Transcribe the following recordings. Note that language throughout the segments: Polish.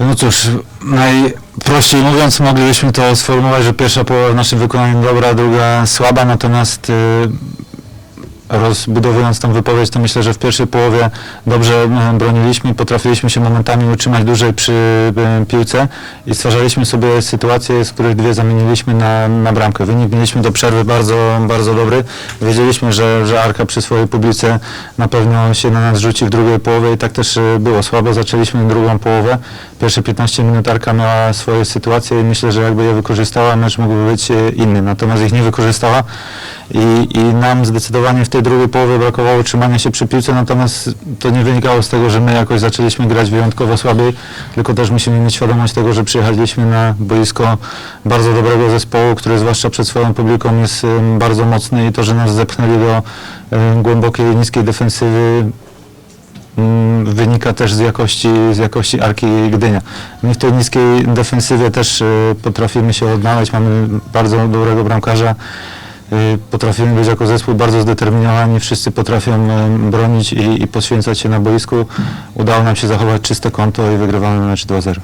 No cóż, najprościej mówiąc moglibyśmy to sformułować, że pierwsza połowa w naszym wykonaniu dobra, druga słaba, natomiast y, rozbudowując tą wypowiedź, to myślę, że w pierwszej połowie dobrze e, broniliśmy, potrafiliśmy się momentami utrzymać dłużej przy e, piłce i stwarzaliśmy sobie sytuacje, z których dwie zamieniliśmy na, na bramkę. Wynik mieliśmy do przerwy bardzo, bardzo dobry. Wiedzieliśmy, że, że Arka przy swojej publice na pewno się na nas rzuci w drugiej połowie i tak też e, było. Słabo zaczęliśmy drugą połowę. Pierwsze 15 minut Arka miała swoje sytuacje i myślę, że jakby je wykorzystała, mecz mógłby być inny. Natomiast ich nie wykorzystała i, i nam zdecydowanie w tej drugiej połowie brakowało trzymania się przy piłce, natomiast to nie wynikało z tego, że my jakoś zaczęliśmy grać wyjątkowo słabiej, tylko też musimy mieć świadomość tego, że przyjechaliśmy na boisko bardzo dobrego zespołu, który zwłaszcza przed swoją publiką jest bardzo mocny i to, że nas zepchnęli do głębokiej, niskiej defensywy mm, wynika też z jakości, z jakości Arki Gdynia. My w tej niskiej defensywie też y, potrafimy się odnaleźć, mamy bardzo dobrego bramkarza, potrafimy być jako zespół bardzo zdeterminowani, wszyscy potrafią y, bronić i, i poświęcać się na boisku. Udało nam się zachować czyste konto i wygrywamy mecz 2-0.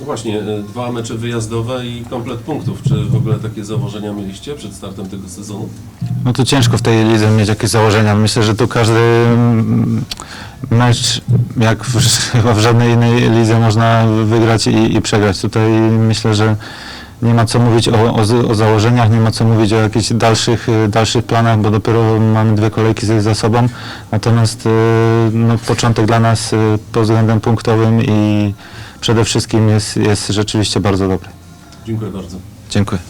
No właśnie, e, dwa mecze wyjazdowe i komplet punktów. Czy w ogóle takie założenia mieliście przed startem tego sezonu? No to ciężko w tej lidze mieć jakieś założenia. Myślę, że tu każdy mm, mecz, jak w, chyba w żadnej innej lidze, można wygrać i, i przegrać. Tutaj myślę, że nie ma co mówić o, o, o założeniach, nie ma co mówić o jakichś dalszych, y, dalszych planach, bo dopiero mamy dwie kolejki za- za sobą. Natomiast y, no, początek dla nas y, pod względem punktowym i przede wszystkim jest, jest rzeczywiście bardzo dobry. Dziękuję bardzo. Dziękuję.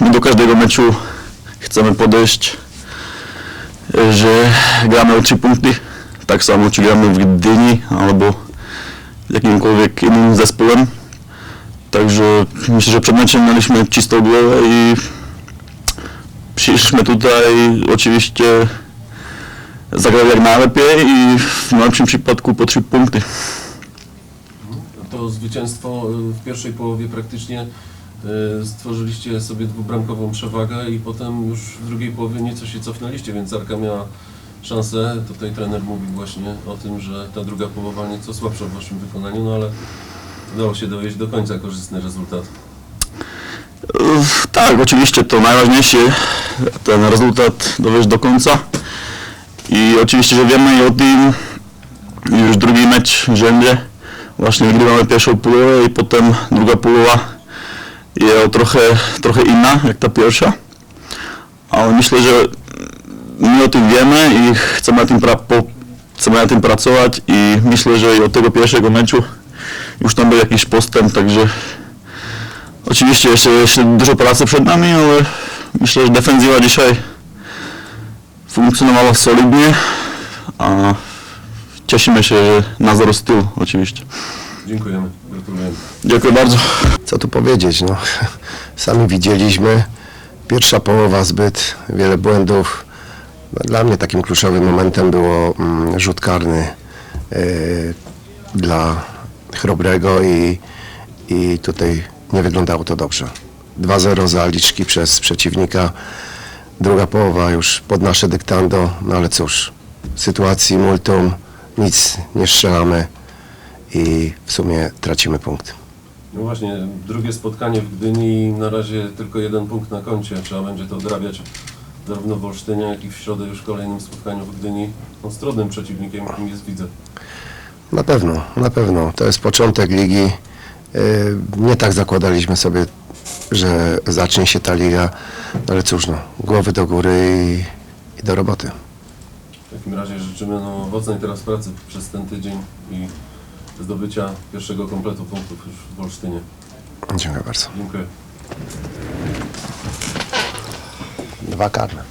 My do każdego meczu chcemy podejść, że gramy o trzy punkty. Tak samo czy gramy w Gdyni albo jakimkolwiek innym zespołem. Także myślę, że przed meczem mieliśmy czystą głowę i przyszliśmy tutaj oczywiście zagrać jak najlepiej i w najlepszym przypadku po trzy punkty. To zwycięstwo e, w pierwszej połowie praktycznie e, stworzyliście sobie dwubramkową przewagę i potem już w drugiej połowie nieco się cofnęliście, więc Arka miała szansę. Tutaj trener mówił właśnie o tym, że ta druga połowa nieco słabsza w waszym wykonaniu, no ale udało się dowieść do końca korzystny rezultat. Tak, oczywiście to najważniejsze, ten rezultat dowieść do końca. I oczywiście, że wiemy o tym już drugi mecz w rzędzie. Właśnie wygrywamy pierwszą połowę i potem druga połowa jest trochę, trochę inna jak ta pierwsza. Ale myślę, że my o tym wiemy i chcemy na tym, pra- chcemy na tym pracować i myślę, że i od tego pierwszego meczu już tam był jakiś postęp, także Oczywiście jeszcze, jeszcze dużo pracy przed nami, ale myślę, że defensywa dzisiaj funkcjonowała solidnie, a cieszymy się, że na zero z tyłu oczywiście. Dziękujemy, gratulujemy. Dziękuję bardzo. Co tu powiedzieć, no. Sami widzieliśmy. Pierwsza połowa zbyt wiele błędów. No, Dla mnie takim kluczowym momentem było mm, rzut karny y, dla Chrobrego i, i tutaj nie wyglądało to dobrze. 2-0 zaliczki przez przeciwnika. Druga połowa już pod nasze dyktando, no ale cóż, sytuacji multum nic nie strzelamy i w sumie tracimy punkt. No właśnie, drugie spotkanie w Gdyni, na razie tylko jeden punkt na koncie. Trzeba będzie to odrabiać zarówno w Olsztynie, jak i w środę już kolejnym spotkaniu w Gdyni. No, z trudnym przeciwnikiem, jakim jest widzę. Na pewno, na pewno. To jest początek ligi. Yy, Nie tak zakładaliśmy sobie, że zacznie się ta liga, ale cóż, no, głowy do góry i, i do roboty. W takim razie życzymy no, owocnej teraz pracy przez ten tydzień i zdobycia pierwszego kompletu punktów już w Olsztynie. Dziękuję bardzo. Dziękuję. Dwa karne.